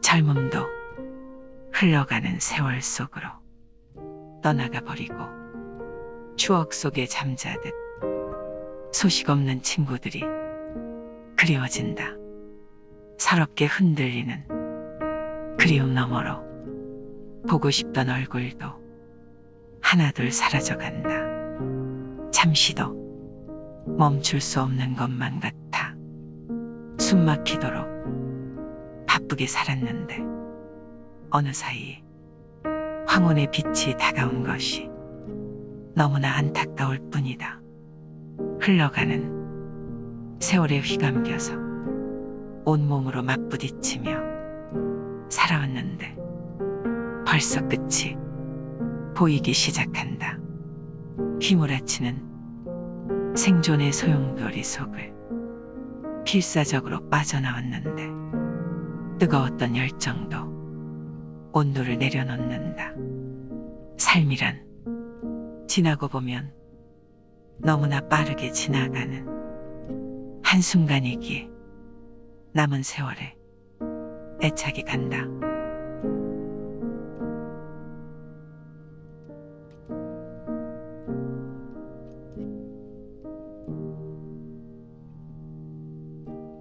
젊음도 흘러가는 세월 속으로 떠나가 버리고 추억 속에 잠자듯 소식 없는 친구들이 그리워진다. 사롭게 흔들리는 그리움 너머로 보고 싶던 얼굴도 하나둘 사라져간다. 잠시도 멈출 수 없는 것만 같다. 숨 막히도록 바쁘게 살았는데 어느 사이 황혼의 빛이 다가온 것이 너무나 안타까울 뿐이다. 흘러가는 세월에 휘감겨서 온몸으로 맞부딪히며 살아왔는데 벌써 끝이 보이기 시작한다. 휘몰아치는 생존의 소용돌이 속을 필사적으로 빠져나왔는데 뜨거웠던 열정도 온도를 내려놓는다. 삶이란 지나고 보면 너무나 빠르게 지나가는 한순간이기에 남은 세월에 애착이 간다.